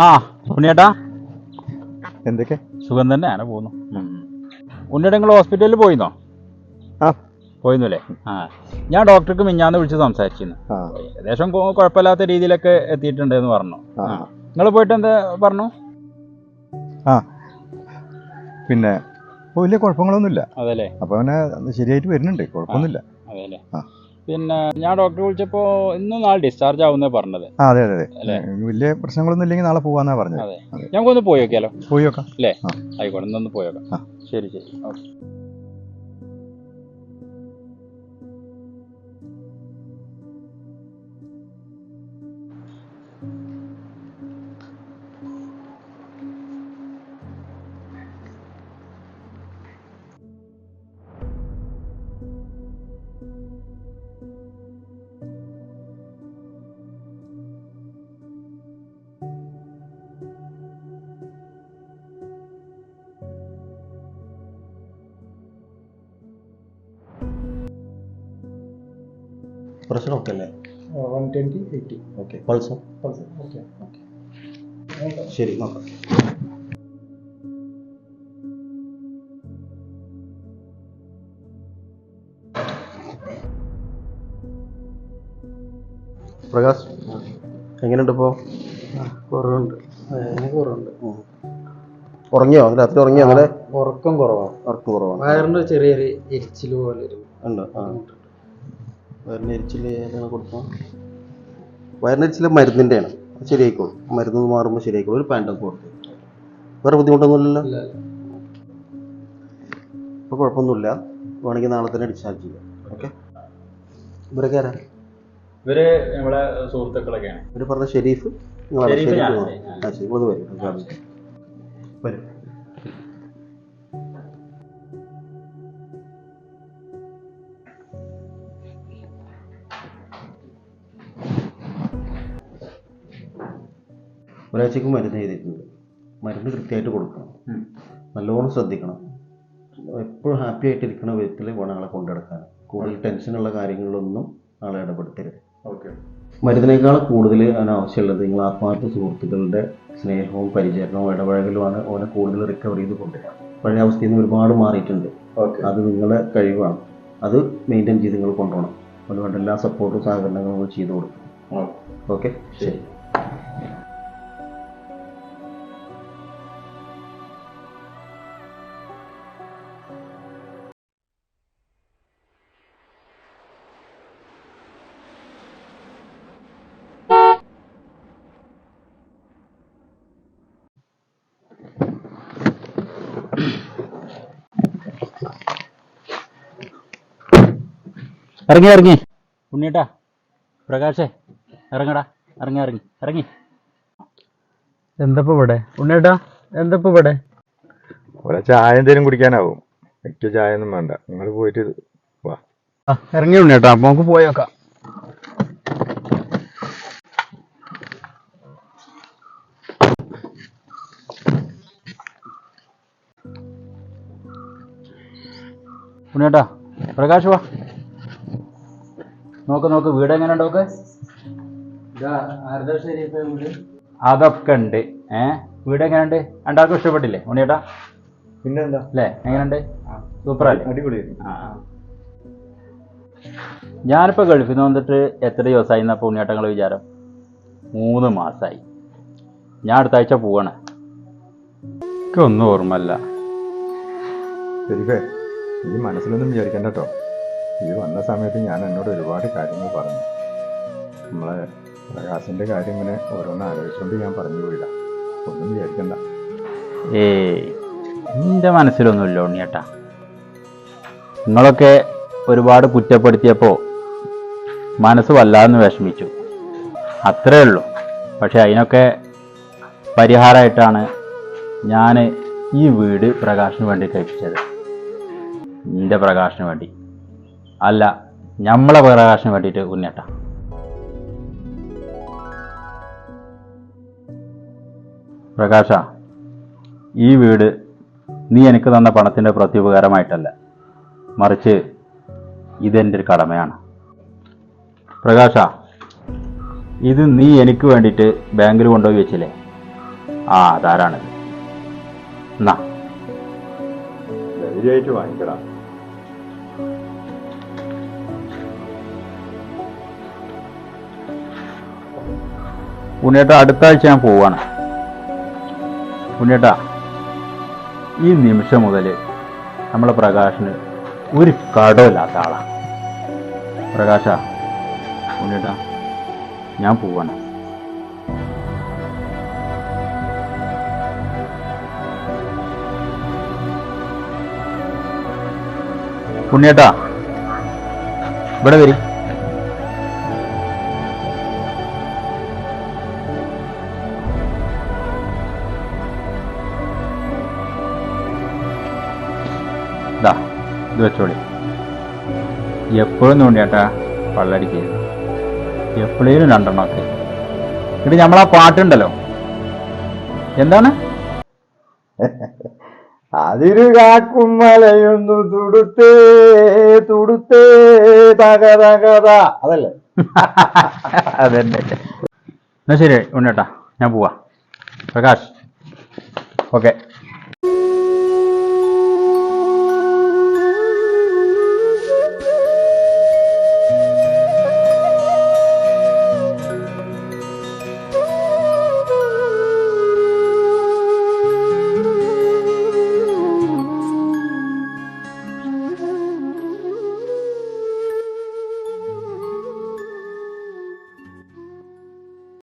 ആ ഉണ്ണിയേട്ടാ. എന്തൊക്കെ? സുഖം തന്നെ അങ്ങനെ പോകുന്നു. ഉണ്ണിയേട്ടാ നിങ്ങൾ ഹോസ്പിറ്റലിൽ പോയിന്നോ ആ. പോയിന്നുല്ലേ ആ. ഞാൻ ഡോക്ടർക്ക് മിഞ്ഞാന്ന് വിളിച്ച് സംസാരിച്ചിരുന്നു. ഏകദേശം കുഴപ്പമില്ലാത്ത രീതിയിലൊക്കെ എത്തിയിട്ടുണ്ട് എന്ന് പറഞ്ഞു. നിങ്ങൾ പോയിട്ട് എന്താ പറഞ്ഞു? ആ. പിന്നെ വലിയ കുഴപ്പങ്ങളൊന്നുമില്ല. അതല്ലേ? അപ്പൊ അവനെ ശരിയായിട്ട് വരുന്നുണ്ട് കുഴപ്പമൊന്നുമില്ല. അതെല്ലേ? ആ. പിന്നെ ഞാൻ ഡോക്ടറെ വിളിച്ചപ്പോ ഇന്നും നാളെ ഡിസ്ചാർജ് ആവുന്നേ പറഞ്ഞത്. അതെ അതെ അതെ. വലിയ പ്രശ്നങ്ങളൊന്നും ഇല്ലെങ്കിൽ നാളെ പോവാന്നാ പറഞ്ഞത്. ഞങ്ങൾക്കൊന്ന് പോയി നോക്കിയാലോ? പോയി നോക്കാം. അല്ലേ. ആയിക്കോട്ടെ ഇന്നൊന്ന് പോയി നോക്കാം. ശരി ശരി. ഓക്കെ. പ്രഷർ ഓക്കെ അല്ലേ വൺ ട്വന്റി എയ്റ്റി ഓക്കെ പൾസോ ഓക്കെ ശരി നോക്കാം. പ്രകാശ് എങ്ങനെയുണ്ട് ഇപ്പോൾ കുറവുണ്ട്. കുറവുണ്ട്. ഉറങ്ങിയോ? രാത്രി ഉറങ്ങിയോ അങ്ങനെ? ഉറക്കം കുറവാണ് ഉറക്കം കുറവാണ് വയറിന്റെ ചെറിയൊരു എരിച്ചിൽ പോലെ ഉണ്ട് ആ. വയറിന് എരിച്ചിൽ ഏതാണ് കൊടുക്കുക മരുന്നിന്റെ മരുന്നിന്റെയാണ് അത് ശരിയായിക്കോളും. മരുന്ന് മാറുമ്പോൾ ശരിയായിക്കോളും. ഒരു പാന്റൊക്കെ കൊടുത്തു. വേറെ ബുദ്ധിമുട്ടൊന്നുമില്ലല്ലോ? ഇപ്പോൾ കുഴപ്പമൊന്നുമില്ല. വേണമെങ്കിൽ നാളെ തന്നെ ഡിസ്ചാർജ് ചെയ്യാം. ഓക്കെ? ഇവരൊക്കെ ആരാ? ഇവർ നമ്മളെ സുഹൃത്തുക്കളൊക്കെയാണ്. ഇവർ പറഞ്ഞ ഷെരീഫ്? നിങ്ങളെ ഷെരീഫ് ഷെരീഫ്. ആ ശരി. ഒന്ന് വരും വരും. ഒരാഴ്ചക്ക് മരുന്ന് എഴുതിയിട്ടുണ്ട്. മരുന്ന് കൃത്യമായിട്ട് കൊടുക്കണം. നല്ലോണം ശ്രദ്ധിക്കണം. എപ്പോഴും ഹാപ്പി ആയിട്ടിരിക്കുന്ന വിധത്തിൽ വേണം ആളെ കൊണ്ടുനടക്കാൻ കൂടുതൽ ടെൻഷനുള്ള കാര്യങ്ങളിലൊന്നും ആളെ ഇടപെടുത്തരുത് ഓക്കെ. മരുന്നിനേക്കാൾ കൂടുതൽ അതിനാവശ്യമുള്ളത് നിങ്ങൾ ആത്മാർത്ഥ സുഹൃത്തുക്കളുടെ സ്നേഹവും പരിചരണവും ഇടപഴകലുമാണ് ഓനെ കൂടുതൽ റിക്കവർ ചെയ്ത് കൊണ്ടുവരിക. പഴയ അവസ്ഥയിൽ നിന്ന് ഒരുപാട് മാറിയിട്ടുണ്ട്. അത് നിങ്ങളുടെ കഴിവാണ്. അത് മെയിന്റെയിൻ ചെയ്ത് നിങ്ങൾ കൊണ്ടുപോകണം. അതുകൊണ്ട് എല്ലാ സപ്പോർട്ടും സഹകരണങ്ങളും ചെയ്തു കൊടുക്കും ഓക്കെ. ശരി. ഇറങ്ങി ഇറങ്ങി. ഉണ്ണിയേട്ടാ പ്രകാശേ ഇറങ്ങടാ ഇറങ്ങി ഇറങ്ങി ഇറങ്ങി. എന്തപ്പോ ഇവിടെ? ഉണ്ണേട്ടാ എന്തപ്പോ ഇവിടെ? ഒരാ ചായ എന്തേലും കുടിക്കാനാവും. എനിക്ക് ചായ ഒന്നും വേണ്ട. നിങ്ങൾ പോയിട്ട് വാ. ആ ഇറങ്ങി ഉണ്ണിയേട്ടാ അപ്പൊ നമുക്ക് പോയി നോക്കാം. ഉണ്ണിയേട്ടാ പ്രകാശ് വാ. നോക്ക് നോക്ക് വീട് എങ്ങനെ നോക്ക്? വീട്? അതൊക്കെ ഉണ്ട്. ഏ? വീട് എങ്ങനെ ഉണ്ട് രണ്ടാൾക്കും ഇഷ്ടപ്പെട്ടില്ലേ ഉണ്ണിയേട്ടാ? പിന്നെന്താ? അല്ലേ? എങ്ങനെയുണ്ട്? സൂപ്പർ അല്ലേ അടിപൊളി ആ. ഞാനിപ്പോൾ ഗൾഫിൽ നിന്ന് വന്നിട്ട് എത്ര ദിവസമായി എന്നപ്പോൾ ഉണ്ണിയേട്ടങ്ങൾ വിചാരം? മൂന്ന് മാസമായി ഞാൻ അടുത്ത ആഴ്ച പോവാണ്. എനിക്കൊന്നും ഓർമ്മല്ല ശരിക്കേ ഈ മനസ്സിലൊന്നും വിചാരിക്കണ്ട കേട്ടോ. ഈ വന്ന സമയത്ത് ഞാൻ എന്നോട് ഒരുപാട് കാര്യങ്ങൾ പറഞ്ഞു. നമ്മളെ പ്രകാശിന്റെ കാര്യം ഇങ്ങനെ ഓരോന്ന് ആലോചിച്ചുകൊണ്ട് ഞാൻ പറഞ്ഞു പോയില്ല. ഒന്നും വിചാരിക്കണ്ട. ഏ എന്റെ മനസ്സിലൊന്നുമില്ല ഉണ്ണിയേട്ടാ. നിങ്ങളൊക്കെ ഒരുപാട് കുറ്റപ്പെടുത്തിയപ്പോൾ മനസ്സ് വല്ലാന്ന് വിഷമിച്ചു. അത്രേ ഉള്ളൂ. പക്ഷെ അതിനൊക്കെ പരിഹാരമായിട്ടാണ് ഞാൻ ഈ വീട് പ്രകാശിന് വേണ്ടി കഴിപ്പിച്ചത് എന്റെ പ്രകാശിന് വേണ്ടി. അല്ല നമ്മളെ പ്രകാശം വേണ്ടിയിട്ട് ഉന്നേട്ട. പ്രകാശ ഈ വീട് നീ എനിക്ക് തന്ന പണത്തിന്റെ പ്രത്യുപകാരമായിട്ടല്ല. മറിച്ച് ഇതെന്റെ ഒരു കടമയാണ്. പ്രകാശ ഇത് നീ എനിക്ക് വേണ്ടിയിട്ട് ബാങ്കിൽ കൊണ്ടുപോയി വെച്ചില്ലേ? ആ അതാരാണ് എന്നാ ധൈര്യമായിട്ട് വാങ്ങിക്കടാ. ഉണ്ണിയേട്ട അടുത്ത ആഴ്ച ഞാൻ പോവാണ്. ഉണ്ണിയേട്ട ഈ നിമിഷം മുതൽ നമ്മളെ പ്രകാശിന് ഒരു കടമില്ലാത്ത ആളാണ് പ്രകാശ ഉണ്ണിയേട്ട ഞാൻ പോവാണ്. ഉണ്ണിയേട്ടാ ഇവിടെ വരി. ഇത് വെച്ചോളി. എപ്പോഴും തോണ്ടിയേട്ടാ പള്ളടിക്കരുത് എപ്പോഴേലും രണ്ടെണ്ണമൊക്കെ ഇത് നമ്മളാ പാട്ടുണ്ടല്ലോ. എന്താണ്? അതിരു കാക്കും മലയൊന്നു തുടുത്തേ തുടുത്തേ തക തകത അതല്ലേ? അതന്നെ. എന്നാ ശരി ഉണ്ണേട്ടാ ഞാൻ പോവാ. പ്രകാശ്. ഓക്കെ.